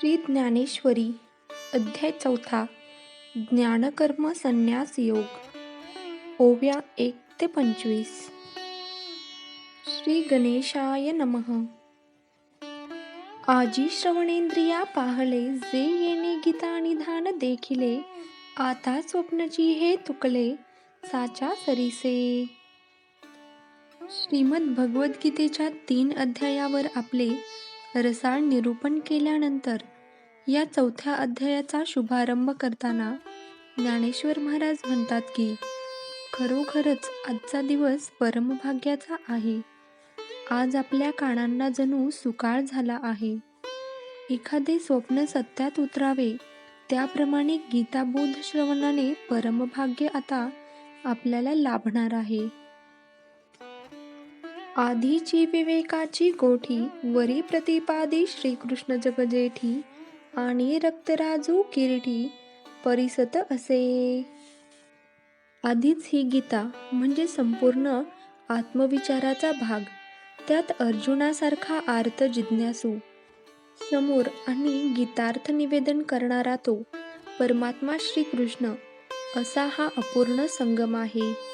श्री ज्ञानेश्वरी अध्याय चौथा ज्ञानकर्म संन्यास योग ओव्या एक ते पंचवीस. श्री गणेशाय नमः. आजी श्रवणेंद्रिया पाहले जे येणे गीता निधान देखिले आता स्वप्नची हे तुकले साचा सरीसे. श्रीमद भगवद्गीतेच्या तीन अध्यायावर आपले रसाळ निरूपण केल्यानंतर या चौथ्या अध्यायाचा शुभारंभ करताना ज्ञानेश्वर महाराज म्हणतात की खरोखरच आजचा दिवस परमभाग्याचा आहे. आज आपल्या कानांना जणू सुकाळ झाला आहे. एखादे स्वप्न सत्यात उतरावे त्याप्रमाणे गीताबोध श्रवणाने परमभाग्य आता आपल्याला लाभणार आहे. आधीची विवेकाची गोठी वरी प्रतिपादी श्रीकृष्ण जगजेठी आणि रक्तराजू किरीटी परिसत असे. आधीच ही गीता म्हणजे संपूर्ण आत्मविचाराचा भाग. त्यात अर्जुनासारखा आर्त जिज्ञासू समोर आणि गीतार्थ निवेदन करणारा तो परमात्मा श्रीकृष्ण असा हा अपूर्ण संगम आहे.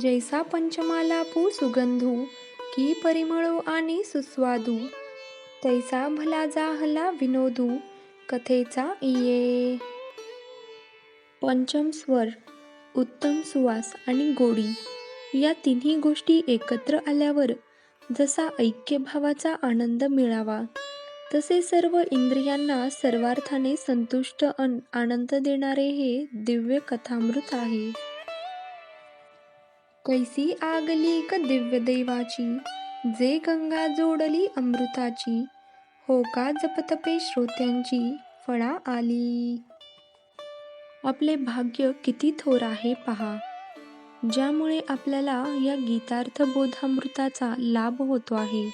जैसा पंचमालापू सुगंधू की परिमळो आणि सुस्वादू तैसा भला जाहला विनोदू कथेचा इये. पंचम स्वर उत्तम सुवास आणि गोडी. या तिन्ही गोष्टी एकत्र आल्यावर जसा ऐक्यभावाचा आनंद मिळावा तसे सर्व इंद्रियांना सर्वार्थाने संतुष्ट अन आनंद देणारे हे दिव्य कथामृत आहे. कैसी आगली क दिव्य देवाची? जे गंगा जोडली अमृताची हो का जपतपे श्रोत्यांची फळा आली. आपले भाग्य किती थोर आहे पहा. ज्यामुळे आपल्याला या गीतार्थ बोधामृताचा लाभ होतो आहे.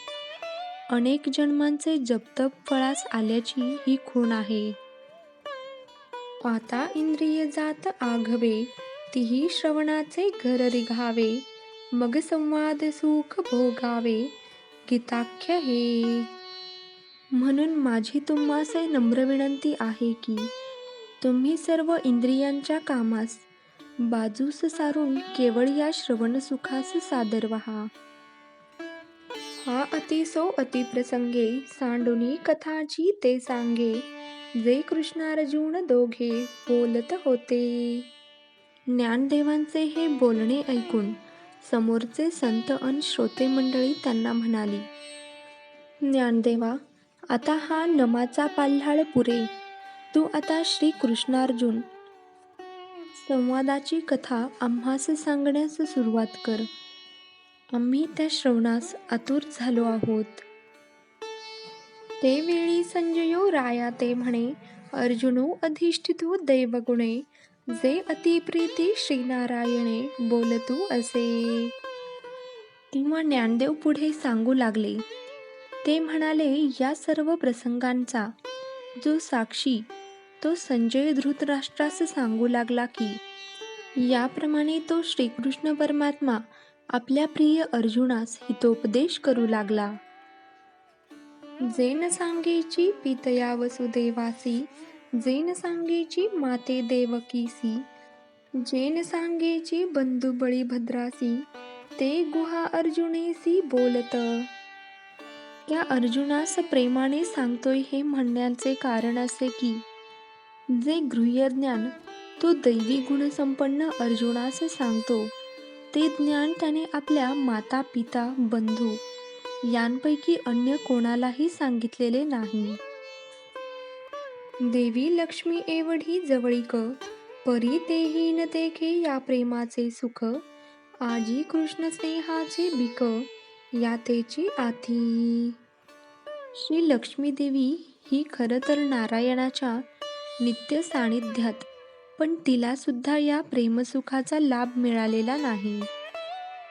अनेक जन्मांचे जपतप फळास आल्याची ही खूण आहे. आता इंद्रिय जात आघवे तिही श्रवणाचे घर रिघावे. मग संवाद सुख भोगावे गीताख्य हे. म्हणून माझी तुम्हासे नम्र विनंती आहे की तुम्ही सर्व इंद्रियांच्या कामास बाजूस सारून केवळ या श्रवण सुखास सादर व्हा. हा अतिसो अतिप्रसंगे सांडुनी कथाची ते सांगे जे कृष्णार्जुन दोघे बोलत होते. ज्ञानदेवांचे हे बोलणे ऐकून समोरचे संत अन श्रोते मंडळी त्यांना म्हणाली ज्ञानदेवा आता हा नमाचा पाल्हाळ पुरे. तू आता श्री कृष्णार्जुन संवादाची कथा आम्हास सांगण्यास सुरुवात कर. आम्ही त्या श्रवणास आतुर झालो आहोत. ते वेळी संजयो राया ते म्हणे अर्जुनो अधिष्ठितो दैवगुणे. जे अतिप्रीती श्रीनारायणे बोलतू असे. तेव्हा ज्ञानदेव पुढे सांगू लागले. ते म्हणाले या सर्व प्रसंगांचा जो साक्षी तो संजय धृतराष्ट्रास सांगू लागला की याप्रमाणे तो श्रीकृष्ण परमात्मा आपल्या प्रिय अर्जुनास हितोपदेश करू लागला. जेन सांगेची पितया वसुदेवासी जेन सांगेची माते देवकीसी जेन सांगेची बंधू भद्रासी ते गुहा अर्जुनेसी बोलत. त्या अर्जुनास प्रेमाने सांगतोय हे म्हणण्याचे कारण असे की जे गृह्यज्ञान तो दैवी गुणसंपन्न अर्जुनास सांगतो. ते ज्ञान त्याने आपल्या माता पिता बंधू यांपैकी अन्य कोणालाही सांगितलेले नाही. देवी लक्ष्मी एवढी जवळीक परी तेही न देखे या प्रेमाचे सुख आजी कृष्ण स्नेहाचे बिक यातेची आथी श्री लक्ष्मी देवी ही खरं तर नारायणाच्या नित्य सानिध्यात पण तिला सुद्धा या प्रेमसुखाचा लाभ मिळालेला नाही.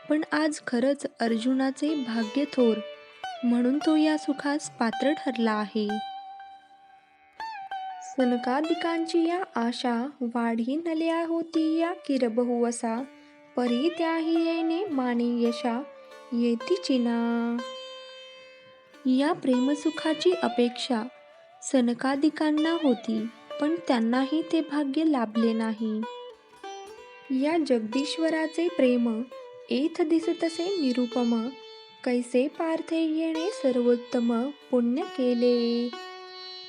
पण आज खरंच अर्जुनाचे भाग्य थोर म्हणून तो या सुखास पात्र ठरला आहे. सनकादिकांची या आशा वाढी नल्या होती या किरबहुवसा परी त्याही येणे माने यशा येती चिना. या प्रेमसुखाची अपेक्षा सनकादिकांना होती पण त्यांनाही ते भाग्य लाभले नाही. या जगदीश्वराचे प्रेम एथ दिसतसे निरुपम कैसे पार्थे येणे सर्वोत्तम पुण्य केले.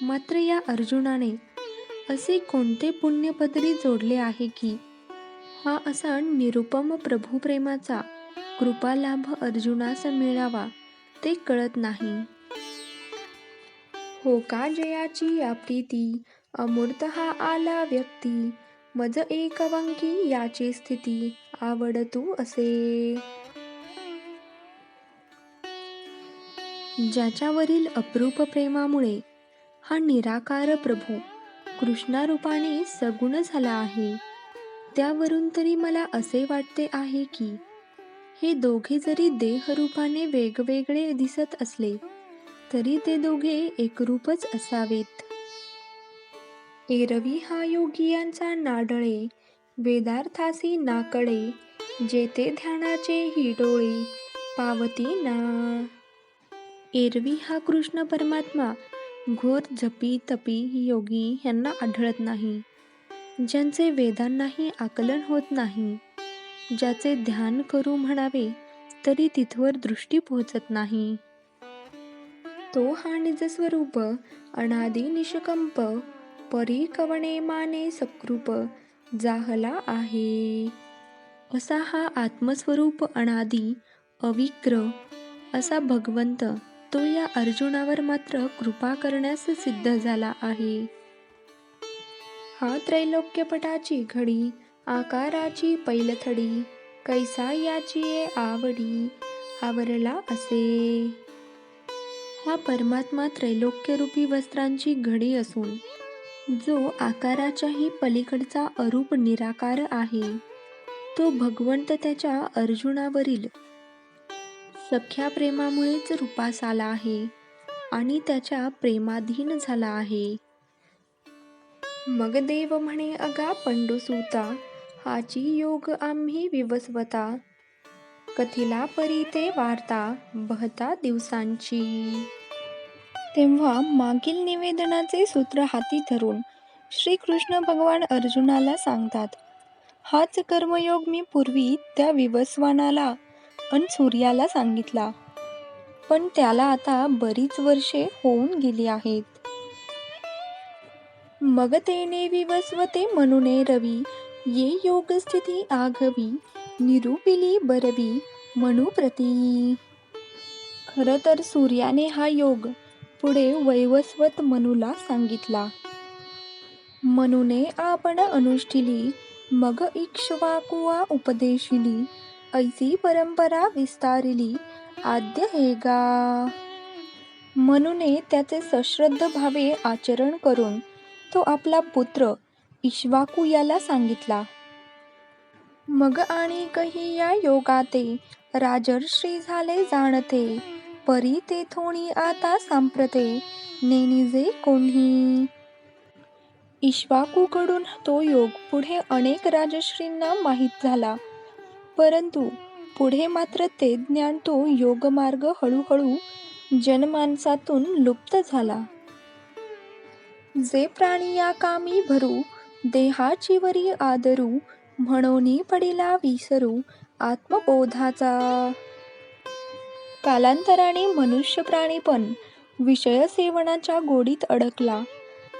मात्र या अर्जुनाने असे कोणते पुण्यपदरी जोडले आहे की? हा असा निरुपम प्रभुप्रेमाचा कृपालाभ अर्जुनास मिळावा ते कळत नाही. हो का जयाची या प्रीती? अमूर्त हा आला व्यक्ती. मज एक वंकी याची स्थिती. आवडतू असे. ज्याच्यावरील अप्रूप प्रेमामुळे हा निराकार प्रभू कृष्णारूपाने सगुण झाला आहे. त्यावरून तरी मला असे वाटते आहे की हे दोघे जरी देहरूपाने वेगवेगळे दिसत असले तरी ते दोघे एकरूपच असावेत. एरवी हा योगियांचा नाडळे वेदार्थासी नाकडे जेते ध्यानाचे ही डोळे पावती ना. एरवी हा कृष्ण परमात्मा घोर झपी तपी योगी यांना आढळत नाही. ज्यांचे वेदांनाही आकलन होत नाही ज्याचे ध्यान करू म्हणावे तरी तिथवर दृष्टी पोहोचत नाही. तो हा निजस्वरूप अनादि निष्कंप परी कवणे माने सकृप जाहला आहे. असा हा आत्मस्वरूप अनादि अविक्र असा भगवंत तो या अर्जुनावर मात्र कृपा करण्यास सिद्ध झाला आहे. हा त्रैलोक्यपटाची घडी आकाराची पैलथडी कैसा याची ये आवडी आवरला असे. हा परमात्मा त्रैलोक्यरूपी वस्त्रांची घडी असून जो आकाराच्याही पलीकडचा अरूप निराकार आहे. तो भगवंत त्याच्या अर्जुनावरील सख्या प्रेमामुळेच रूपास आला आहे आणि त्याच्या प्रेमाधीन झाला आहे. मग देव म्हणे अगा पंडुसूता हाची योग आम्ही विवस्वता. कथिला परी ते वार्ता बहता दिवसांची. तेव्हा मागील निवेदनाचे सूत्र हाती धरून श्रीकृष्ण भगवान अर्जुनाला सांगतात हाच कर्मयोग मी पूर्वी त्या विवस्वानाला अन सूर्याला सांगितला. पण त्याला आता बरीच वर्षे होऊन गेली आहेत. मग तेने विवस्वते म्हणूने रवी ये योगस्थिती आघवी निरूपिली बरवी म्हणू प्रती खर तर सूर्याने हा योग पुढे वैवस्वत मनूला सांगितला. मनूने आपण अनुष्ठिली मग इक्ष्वाकुवा उपदेशिली ऐसी परंपरा विस्तारिली आद्य हे गा. म्हणूने त्याचे सश्रद्ध भावे आचरण करून तो आपला पुत्र इश्वाकू याला सांगितला मग आणि कही या योगाते राजर्षी झाले जाणते परी ते थोणी आता सांप्रते नेनिजे कोणी इश्वाकूकडून तो योग पुढे अनेक राजश्रींना माहीत झाला. परंतु पुढे मात्र ते ज्ञान तो योगमार्ग हळूहळू जनमानसातून लुप्त झाला. जे प्राणी या कामी भरू देहाची वरी आदरू म्हणून पडिला विसरू आत्मबोधाचा कालांतराने मनुष्य प्राणी पण विषय सेवनाच्या गोडीत अडकला.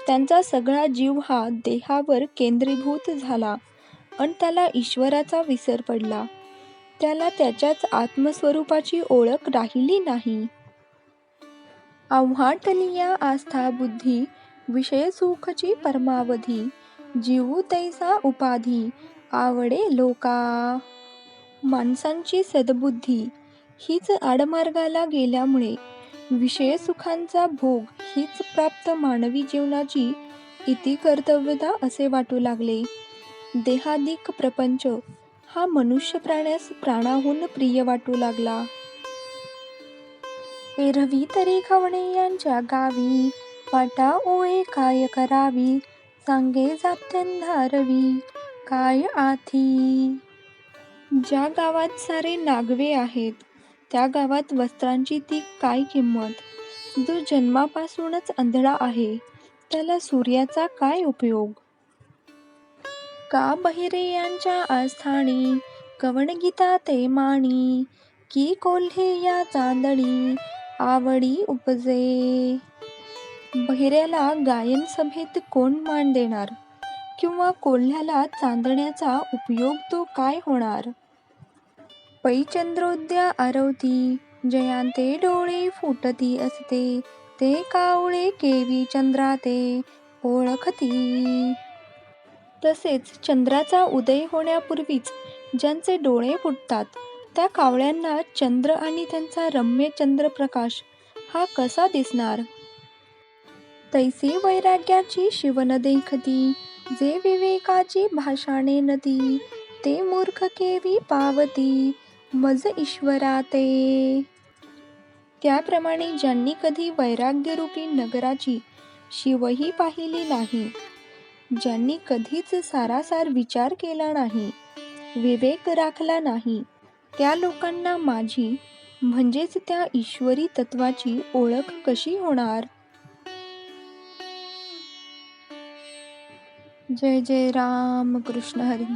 त्यांचा सगळा जीव हा देहावर केंद्रीभूत झाला. आणि त्याला ईश्वराचा विसर पडला. त्याला त्याच्याच आत्मस्वरूपाची ओळख राहिली नाही. आव्हाटलिया आस्था बुद्धी विषय सुखची परमावधी जीवू तैसा उपाधी आवडे लोका. माणसांची सद्बुद्धी हीच आडमार्गाला गेल्यामुळे विषय सुखांचा भोग हीच प्राप्त मानवी जीवनाची इति कर्तव्यता असे वाटू लागले. देहादिक प्रपंच. हा मनुष्य प्राण्यास प्राणाहून प्रिय वाटू लागला. एरवी तरी खवणे यांच्या गावी वाटा ओळे काय करावी सांगे जात्यंधारवी काय आथी ज्या गावात सारे नागवे आहेत त्या गावात वस्त्रांची ती काय किंमत? जो जन्मापासूनच आंधळा आहे त्याला सूर्याचा काय उपयोग? का बहिरे यांच्या आस्थानी? कवनगीता ते माणी की कोल्हे या चांदणी आवडी उपजे? बहिऱ्याला गायन सभेत कोण मान देणार? किंवा कोल्ह्याला चांदण्याचा उपयोग तो काय होणार? पैचंद्रोद्या आरवती जयांते डोळे फुटती असते ते कावळे केवी चंद्राते ओळखती. तसेच चंद्राचा उदय होण्यापूर्वीच ज्यांचे डोळे फुटतात त्या कावळ्यांना चंद्र आणि त्यांचा रम्य चंद्रप्रकाश हा कसा दिसणार? तैसी वैराग्याची शिवन देखती जे विवेकाची भाषाने नदी ते मूर्ख केवी पावती मज ईश्वरा ते. त्याप्रमाणे ज्यांनी कधी वैराग्यरूपी नगराची शिवही पाहिली नाही ज्यांनी कधीच सारासार विचार केला नाही विवेक राखला नाही त्या लोकांना माझी म्हणजेच त्या ईश्वरी तत्वाची ओळख कशी होणार? जय जय राम कृष्ण हरी.